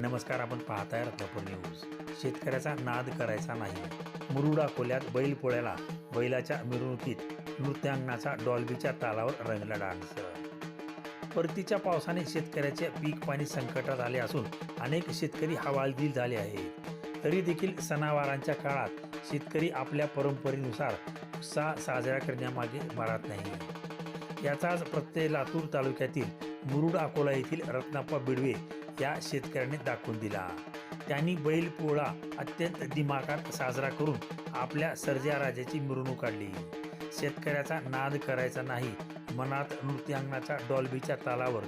नमस्कार आपण पाहताय रत्नापूर न्यूज. शेतकऱ्याचा नाद करायचा नाही. मुरुडा खोल्यात बैल पोळ्याला बैलाच्या मिरवणुकीत नृत्यांगनाचा डॉल्बीच्या तालावर रंगला डान्स. परतीच्या पावसाने शेतकऱ्याचे पीक पाणी संकटात आले असून अनेक शेतकरी हवालदिल झाले आहेत. तरी देखील सणावारांच्या काळात शेतकरी आपल्या परंपरेनुसार उत्साह साजरा करण्यामागे मरत नाही. याचाच प्रत्यय लातूर तालुक्यातील मुरुड अकोला येथील रत्नाप्पा बिडवे त्या शेतकऱ्याने दाखवून दिला. त्यांनी बैल पोळा अत्यंत दिमाखात साजरा करून आपल्या सर्जा राजाची मिरवणूक काढली. शेतकऱ्याचा नाद करायचा नाही. मनात नृत्यांगनाच्या डॉल्बीच्या तालावर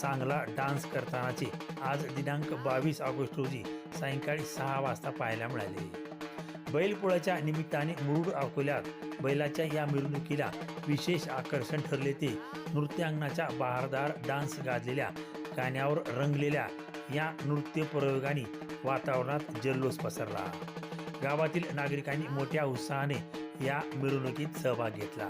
चांगला डान्स करतानाचे आज दिनांक बावीस ऑगस्ट रोजी सायंकाळी सहा वाजता पाहायला मिळाले. बैलपोळ्याच्या निमित्ताने मुरुड अकोल्यात बैलाच्या या मिरवणुकीला विशेष आकर्षण ठरले ते नृत्यांगनाच्या बहारदार डान्स गाजलेल्या गाण्यावर रंगलेल्या या नृत्य प्रयोगाने वातावरणात जल्लोष पसरला. गावातील नागरिकांनी मोठ्या उत्साहाने या मिरवणुकीत सहभाग घेतला.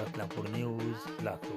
रत्नापूर न्यूज लातूर